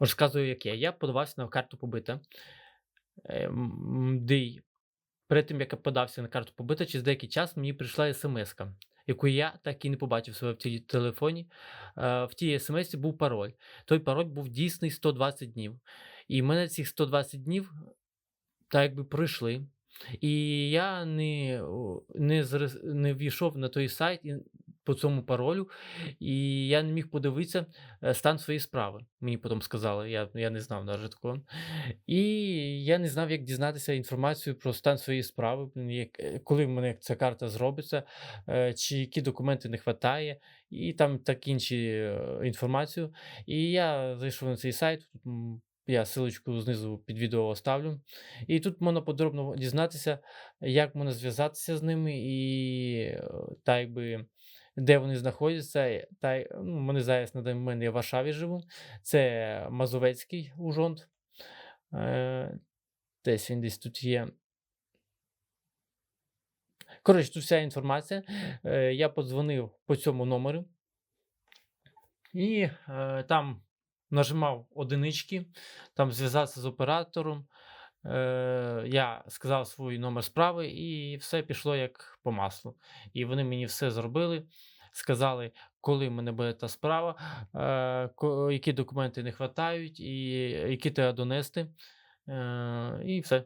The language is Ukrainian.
Розказую, як є. Я подавався на карту побита. Е, м, де перед тим, як я подався на карту побита, через деякий час мені прийшла смс-ка, яку я так і не побачив в своєму телефоні. Е, В тій смс був пароль. Той пароль був дійсний 120 днів. І в мене цих 120 днів так якби пройшли. І я не, не, не війшов на той сайт і- по цьому паролю, і я не міг подивитися е, стан своєї справи. Мені потім сказали, я, я не знав навіть такого. І я не знав, як дізнатися інформацію про стан своєї справи, як, е, коли в мене ця карта зробиться, е, чи які документи не вистачає, і там так інші інформацію. І я зайшов на цей сайт. Я силочку знизу під відео оставлю. І тут можна подробно дізнатися, як можна зв'язатися з ними, і е, та якби. Де вони знаходяться, та ну, вони зараз на я в Варшаві живу. Це Мазовецький ужонт. Е, десь він десь тут є. Коротше, тут вся інформація. Е, я подзвонив по цьому номеру. І е, там нажимав одинички, там зв'язався з оператором. Е, я сказав свій номер справи, і все пішло як по маслу. І вони мені все зробили. Сказали, коли в мене буде та справа, е, які документи не вистачають, і які треба донести. Е, і все.